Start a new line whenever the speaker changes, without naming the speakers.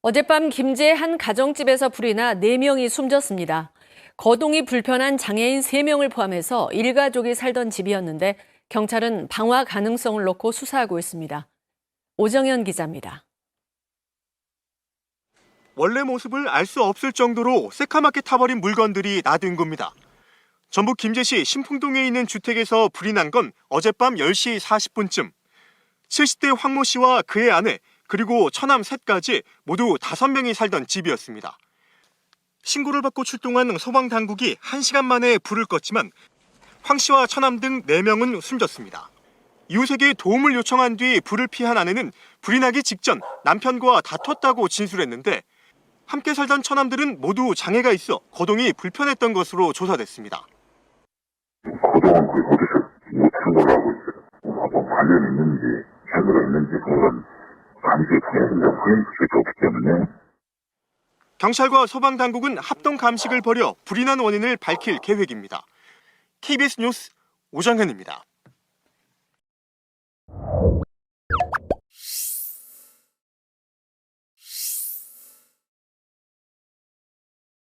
어젯밤 김제의 한 가정집에서 불이 나 4명이 숨졌습니다. 거동이 불편한 장애인 3명을 포함해서 일가족이 살던 집이었는데 경찰은 방화 가능성을 놓고 수사하고 있습니다. 오정현 기자입니다.
원래 모습을 알 수 없을 정도로 새카맣게 타버린 물건들이 나든 겁니다. 전북 김제시 신풍동에 있는 주택에서 불이 난 건 어젯밤 10시 40분쯤. 70대 황모 씨와 그의 아내 그리고 처남 셋까지 모두 5명이 살던 집이었습니다. 신고를 받고 출동한 소방 당국이 1시간 만에 불을 껐지만 황 씨와 처남 등 4명은 숨졌습니다. 이웃에게 도움을 요청한 뒤 불을 피한 아내는 불이 나기 직전 남편과 다퉜다고 진술했는데 함께 살던 처남들은 모두 장애가 있어 거동이 불편했던 것으로 조사됐습니다.
그 어디서 못한 걸로 알고 있어요. 뭐 관련 있는지, henü가 있는지, 그건
경찰과 소방 당국은 합동 감식을 벌여 불이 난 원인을 밝힐 계획입니다. KBS 뉴스 오정현입니다.